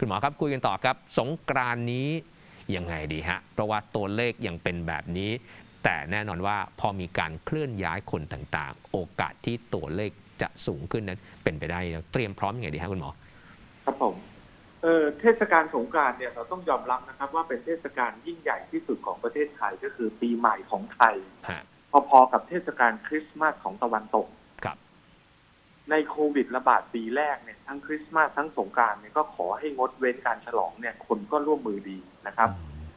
คุณหมอครับคุยกันต่อครับ สงกรานต์นี้ยังไงดีฮะ เพราะว่าตัวเลขยังเป็นแบบนี้ แต่แน่นอนว่าพอมีการเคลื่อนย้ายคนต่างๆ โอกาสที่ตัวเลขจะสูงขึ้นนั้นเป็นไปได้เตรียมพร้อมยังไงดีฮะคุณหมอ ครับผมเออเทศกาลสงกรานต์เนี่ยเราต้องยอมรับนะครับ ว่าเป็นเทศกาลยิ่งใหญ่ที่สุดของประเทศไทยก็คือปีใหม่ของไทยฮะพอๆกับเทศกาลคริสต์มาสของตะวันตกครับ ในโควิดระบาดปีแรกเนี่ยทั้งคริสต์มาสทั้งสงกรานต์เนี่ยก็ขอให้งดเว้นการฉลองเนี่ยคนก็ร่วมมือดีนะครับ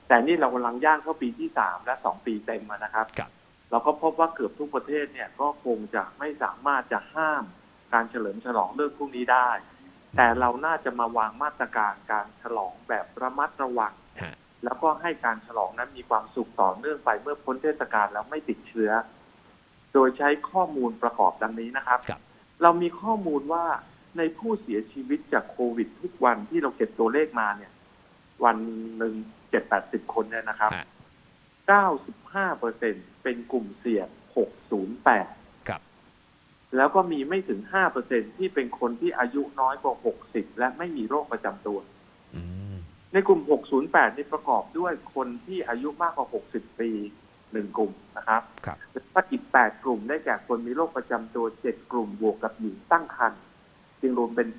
แต่นี่เรากำลังย่างเข้าปีที่สามและสองปีเต็มแล้วนะครับครับเราก็พบว่าเกือบทุกประเทศเนี่ยก็คงจะไม่สามารถจะห้ามการเฉลิมฉลองเรื่องพวกนี้ได้ แต่เราน่าจะมาวางมาตรการการฉลองแบบระมัดระวังฮะแล้วก็ให้การฉลองนั้นมีความสุขต่อเนื่องไปเมื่อพ้นเทศกาลแล้วไม่ติดเชื้อ โดยใช้ข้อมูลประกอบดังนี้นะครับครับ เรามีข้อมูลว่าในผู้เสียชีวิตจากโควิดทุกวันที่เราเก็บตัวเลขมาเนี่ย วันหนึ่งเจ็ดแปดสิบคนเนี่ยนะครับฮะเก้าสิบห้าเปอร์เซ็นเป็นกลุ่มเสี่ยงหกศูนย์แปดครับแล้วก็มีไม่ถึงห้าเปอร์เซ็นที่เป็นคนที่อายุน้อยกว่าหกสิบและไม่มีโรคประจำตัวอืมในกลุ่ม608นี่ประกอบด้วยคนที่อายุมากกว่า60ปี หนึ่งกลุ่มนะครับครับแล้วก็อีก8กลุ่มได้แก่คนมีโรคประจำตัว7กลุ่มบวกกับหญิงตั้งครรภ์จึงรวมเป็น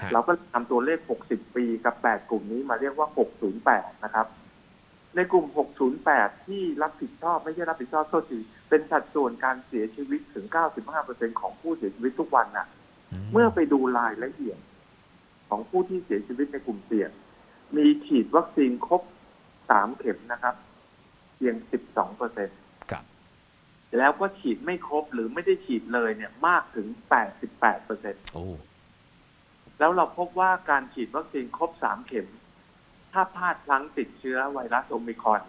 ฮะ8เราก็ทำตัวเลข60ปีกับ8กลุ่มนี้มาเรียกว่า608นะครับ ในกลุ่ม608ที่รับผิดชอบไม่ใช่รับผิดชอบโทษทีเป็นสัดส่วนการเสียชีวิตถึง95%ของผู้เสียชีวิตทุกวันน่ะ เมื่อไปดูรายละเอียดของผู้ที่เสียชีวิตในกลุ่มเสี่ยงมีฉีดวัคซีนครบสามเข็มนะครับ เพียง 12เปอร์เซ็นครับแล้วก็ฉีดไม่ครบหรือไม่ได้ฉีดเลยเนี่ยมากถึง 88เปอร์เซ็นโอ้แล้วเราพบว่าการฉีดวัคซีนครบสามเข็ม ถ้าพลาดพลั้งติดเชื้อไวรัสโอมิครอน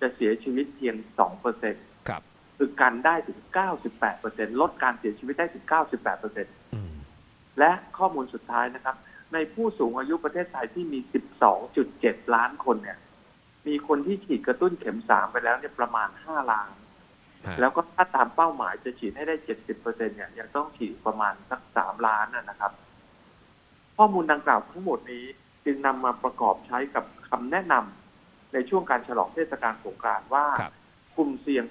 จะเสียชีวิตเพียง2เปอร์เซ็นครับคือกันได้ถึง 98เปอร์เซ็นลดการเสียชีวิตได้ถึง 98เปอร์เซ็นอืมและข้อมูลสุดท้ายนะครับ ในผู้สูงอายุประเทศไทยที่มี 12.7 ล้านคนเนี่ย มีคนที่ฉีดกระตุ้นเข็มสามไปแล้วเนี่ยประมาณ5ล้านฮะแล้วก็ถ้าตามเป้าหมายจะฉีดให้ได้70เปอร์เซ็นเนี่ยยังต้องฉีดประมาณสัก3ล้านนะนะครับ ข้อมูลดังกล่าวทั้งหมดนี้จึงนำมาประกอบใช้กับคำแนะนำในช่วงการฉลองเทศกาลสงกรานต์ว่าครับกลุ่มเสี่ยง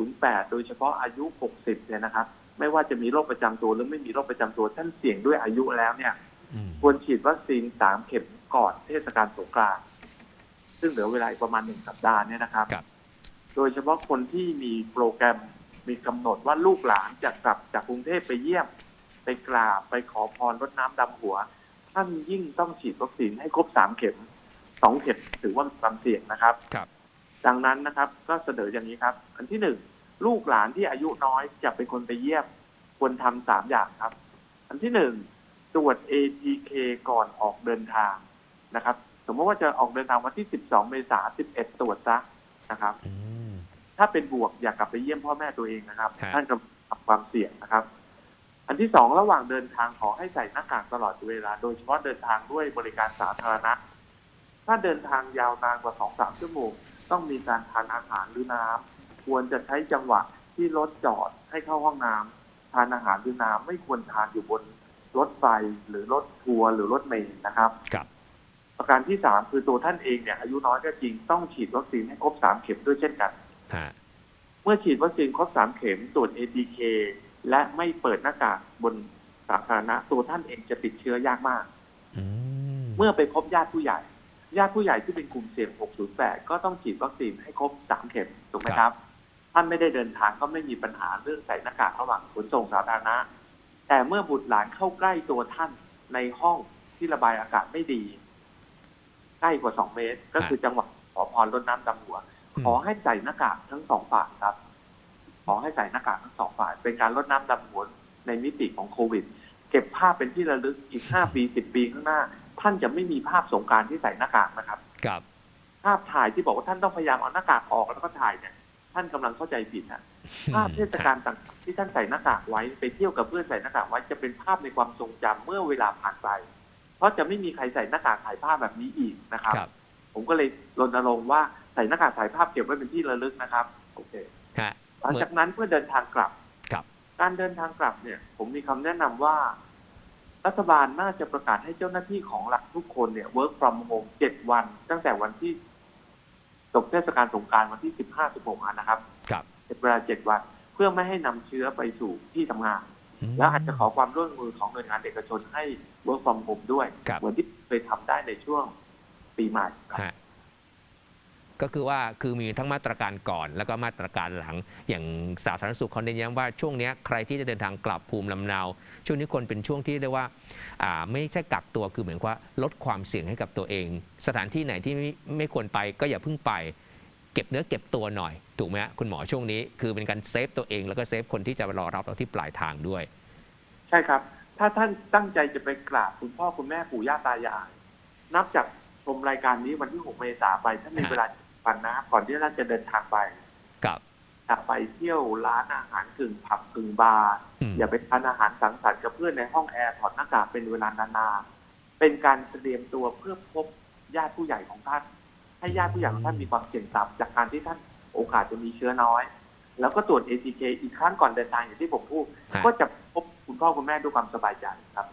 608 โดยเฉพาะอายุ 60 เนี่ยนะครับ ไม่ว่าจะมีโรคประจำตัวหรือไม่มีโรคประจำตัวท่านเสี่ยงด้วยอายุแล้วเนี่ยอืมควรฉีดวัคซีน3เข็มก่อนเทศกาลสงกรานต์ ซึ่งเหลือเวลาอีกประมาณ1สัปดาห์เนี่ยนะครับ ครับ โดยเฉพาะคนที่มีโปรแกรมมีกำหนดว่าลูกหลานจะกลับจากกรุงเทพไปเยี่ยม ไปกราบไปขอพรรดน้ำดำหัว ท่านยิ่งต้องฉีดวัคซีนให้ครบ3เข็ม2เข็มถือว่ามีความเสี่ยงนะครับ ครับ ดังนั้นนะครับก็เสนออย่างนี้ครับ อันที่หนึ่งลูกหลานที่อายุน้อยจะเป็นคนไปเยี่ยมควรทำสามอย่างครับ อันที่หนึ่งตรวจ ATK ก่อนออกเดินทางนะครับ สมมติว่าจะออกเดินทางวันที่ 12 เมษายน 11 ตรวจซะนะครับอืมถ้าเป็นบวกอย่ากลับไปเยี่ยมพ่อแม่ตัวเองนะครับฮะท่านกำลังความเสี่ยงนะครับ อันที่สองระหว่างเดินทางขอให้ใส่หน้ากากตลอดเวลา โดยเฉพาะเดินทางด้วยบริการสาธารณะ ถ้าเดินทางยาวนานกว่าสองสามชั่วโมง ต้องมีการทานอาหารหรือน้ำควรจะใช้จังหวะที่รถจอดให้เข้าห้องน้ำทานอาหารหรือน้ำไม่ควรทานอยู่บนรถไฟหรือรถทัวร์หรือรถเมล์นะครับครับ ประการที่สามคือตัวท่านเองเนี่ยอายุน้อยก็จริงต้องฉีดวัคซีนให้ครบสามเข็มด้วยเช่นกัน ฮะเมื่อฉีดวัคซีนครบสามเข็มตรวจ ATK และไม่เปิดหน้ากากบนสาธารณะ ตัวท่านเองจะติดเชื้อยากมาก อืมเมื่อไปพบญาติผู้ใหญ่ ญาติผู้ใหญ่ที่เป็นกลุ่มเสี่ยง 608 ก็ต้องฉีดวัคซีนให้ครบสามเข็ม ถูกไหมครับ ท่านไม่ได้เดินทางก็ไม่มีปัญหาเรื่องใส่หน้ากากระหว่างขนส่งสาธารณะ แต่เมื่อบุตรหลานเข้าใกล้ตัวท่านในห้องที่ระบายอากาศไม่ดี ใกล้กว่า 2 เมตร ก็คือจังหวะขอพรรดน้ำดำหัว ขอให้ใส่หน้ากากทั้งสองฝ่ายครับ ขอให้ใส่หน้ากากทั้งสองฝ่าย เป็นการลดน้ำดำหัวในมิติของโควิด เก็บภาพเป็นที่ระลึกอีกห้าปีสิบปีข้างหน้า ท่านจะไม่มีภาพสงกรารที่ใส่หน้ากากนะครับครับ ภาพถ่ายที่บอกว่าท่านต้องพยายามเอาหน้ากากออกแล้วก็ถ่ายเนี่ย ท่านกำลังเข้าใจผิดนะภาพเทศกาลต่างๆที่ท่านใส่หน้ากากไว้ไปเที่ยวกับเพื่อนใส่หน้ากากไว้จะเป็นภาพในความทรงจำเมื่อเวลาผ่านไป เพราะจะไม่มีใครใส่หน้ากากถ่ายภาพแบบนี้อีกนะครับ ครับผมก็เลยรณรงค์ว่าใส่หน้ากากถ่ายภาพเก็บไว้เป็นที่ระลึกนะครับ โอเค ฮะหลังจากนั้นเมื่อเดินทางกลับ ครับ การเดินทางกลับเนี่ย ผมมีคำแนะนำว่า รัฐบาลน่าจะประกาศให้เจ้าหน้าที่ของรัฐทุกคนเนี่ย work from home เจ็ดวัน ตั้งแต่วันที่จบเทศกาลสงกรารวันที่สิบห้าสิบหกนะครับครับ เป็นเวลาเจ็ดวัน เพื่อไม่ให้นำเชื้อไปสู่ที่ทำงานม แล้วอาจจะขอความร่วมมือของหน่วยงานเอกชนให้ work from home ด้วยครับเหมือนที่เคยทำได้ในช่วงปีใหม่ครับฮะก็คือว่าคือมีทั้งมาตรการก่อนแล้วก็มาตรการหลัง อย่างสาธารณสุขเขาเน้นย้ำว่าช่วงเนี้ยใครที่จะเดินทางกลับภูมิลำเนา ช่วงนี้คนเป็นช่วงที่เรียกว่าอ่าไม่ใช่กักตัวคือเหมือนว่าลดความเสี่ยงให้กับตัวเอง สถานที่ไหนที่ไม่ไม่ควรไปก็อย่าเพิ่งไป เก็บเนื้อเก็บตัวหน่อย ถูกไหมฮะคุณหมอช่วงนี้คือเป็นการเซฟตัวเองแล้วก็เซฟคนที่จะรอรับเราที่ปลายทางด้วย ใช่ครับ ถ้าท่านตั้งใจจะไปกราบคุณพ่อคุณแม่ปู่ย่าตายาย นับจากชมรายการนี้วันที่ 6 เมษาไปท่านมีฮะเวลาวันนะครับก่อนที่ท่านจะเดินทางไปกับอย่าไปเที่ยวร้านอาหารกึ่งผับกึ่งบาร์อืมอย่าไปทานอาหารสังสรรค์กับเพื่อนในห้องแอร์ถอดหน้ากากเป็นเวลานานๆเป็นการเตรียมตัวเพื่อพบญาติผู้ใหญ่ของท่าน ให้ญาติผู้ใหญ่ของท่านมีความเสี่ยงต่ำจากการที่ท่านโอกาสจะมีเชื้อน้อย แล้วก็ตรวจ ATK อีกครั้งก่อนเดินทางอย่างที่ผมพูดฮะก็จะพบคุณพ่อคุณแม่ด้วยความสบายใจครับ